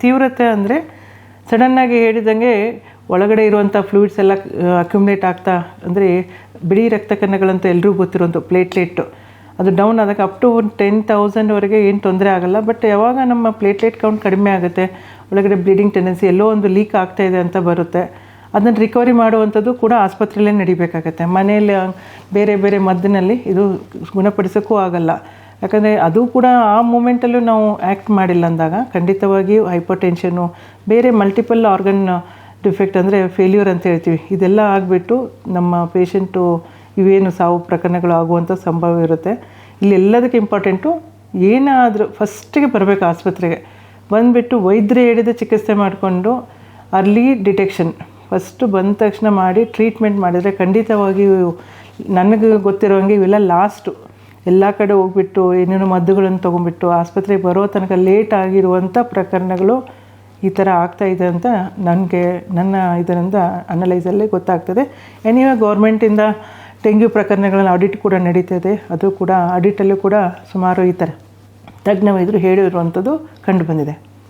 ತೀವ್ರತೆ ಅಂದರೆ ಸಡನ್ನಾಗಿ ಹೇಳಿದಂಗೆ ಒಳಗಡೆ ಇರುವಂಥ ಫ್ಲೂಯಿಡ್ಸ್ ಎಲ್ಲ ಅಕ್ಯುಮುಲೇಟ್ ಆಗ್ತಾ, ಅಂದರೆ ಬಿಳಿ ರಕ್ತ ಕಣಗಳಂತ ಎಲ್ರಿಗೂ ಗೊತ್ತಿರುವಂಥ ಪ್ಲೇಟ್ಲೆಟ್ಟು ಅದು ಡೌನ್ ಆದಾಗ ಅಪ್ ಟು ಒಂದು ಟೆನ್ ತೌಸಂಡ್ವರೆಗೆ ಏನು ತೊಂದರೆ ಆಗಲ್ಲ ಬಟ್ ಯಾವಾಗ ನಮ್ಮ ಪ್ಲೇಟ್ಲೆಟ್ ಕೌಂಟ್ ಕಡಿಮೆ ಆಗುತ್ತೆ, ಒಳಗಡೆ ಬ್ಲೀಡಿಂಗ್ ಟೆಂಡೆನ್ಸಿ ಎಲ್ಲೋ ಒಂದು ಲೀಕ್ ಆಗ್ತಾ ಇದೆ ಅಂತ ಬರುತ್ತೆ. ಅದನ್ನು ರಿಕವರಿ ಮಾಡುವಂಥದ್ದು ಕೂಡ ಆಸ್ಪತ್ರೆಯಲ್ಲೇ ನಡಿಬೇಕಾಗತ್ತೆ. ಮನೆಯಲ್ಲಿ ಬೇರೆ ಬೇರೆ ಮದ್ದಿನಲ್ಲಿ ಇದು ಗುಣಪಡಿಸೋಕ್ಕೂ ಆಗಲ್ಲ. ಯಾಕಂದರೆ ಅದು ಕೂಡ ಆ ಮೂಮೆಂಟಲ್ಲೂ ನಾವು ಆ್ಯಕ್ಟ್ ಮಾಡಿಲ್ಲ ಅಂದಾಗ ಖಂಡಿತವಾಗಿಯೂ ಹೈಪರ್ ಟೆನ್ಷನು ಬೇರೆ ಮಲ್ಟಿಪಲ್ ಆರ್ಗನ್ ಡಿಫೆಕ್ಟ್ ಅಂದರೆ ಫೇಲ್ಯೂರ್ ಅಂತ ಹೇಳ್ತೀವಿ. ಇದೆಲ್ಲ ಆಗಿಬಿಟ್ಟು ನಮ್ಮ ಪೇಷಂಟು ಇವೇನು ಸಾವು ಪ್ರಕರಣಗಳು ಆಗುವಂಥ ಸಂಭವ ಇರುತ್ತೆ. ಇಲ್ಲಿ ಎಲ್ಲದಕ್ಕೆ ಇಂಪಾರ್ಟೆಂಟು ಏನಾದರೂ ಫಸ್ಟಿಗೆ ಬರಬೇಕು ಆಸ್ಪತ್ರೆಗೆ. ಬಂದುಬಿಟ್ಟು ವೈದ್ಯರು ಹೇಳಿದ ಚಿಕಿತ್ಸೆ ಮಾಡಿಕೊಂಡು ಅರ್ಲಿ ಡಿಟೆಕ್ಷನ್ ಫಸ್ಟು ಬಂದ ತಕ್ಷಣ ಮಾಡಿ ಟ್ರೀಟ್ಮೆಂಟ್ ಮಾಡಿದರೆ ಖಂಡಿತವಾಗಿಯೂ ನನಗೆ ಗೊತ್ತಿರೋ ಗೊತ್ತಿರೋಂಗೆ ಇವೆಲ್ಲ ಲಾಸ್ಟು ಎಲ್ಲ ಕಡೆ ಹೋಗ್ಬಿಟ್ಟು ಏನೇನೋ ಮದ್ದುಗಳನ್ನು ತೊಗೊಂಡ್ಬಿಟ್ಟು ಆಸ್ಪತ್ರೆಗೆ ಬರೋ ತನಕ ಲೇಟ್ ಆಗಿರುವಂಥ ಪ್ರಕರಣಗಳು ಈ ಥರ ಆಗ್ತಾ ಇದೆ ಅಂತ ನನಗೆ, ನನ್ನ ಇದರಿಂದ ಅನಲೈಸಲ್ಲಿ ಗೊತ್ತಾಗ್ತದೆ. ಎನಿವೆ ಗೌರ್ಮೆಂಟಿಂದ ಡೆಂಗ್ಯೂ ಪ್ರಕರಣಗಳಲ್ಲಿ ಆಡಿಟ್ ಕೂಡ ನಡೀತದೆ. ಅದು ಕೂಡ ಆಡಿಟಲ್ಲೂ ಕೂಡ ಸುಮಾರು ಈ ಥರ ತಜ್ಞ ವೈದ್ಯರು ಹೇಳಿರುವಂಥದ್ದು ಕಂಡು ಬಂದಿದೆ.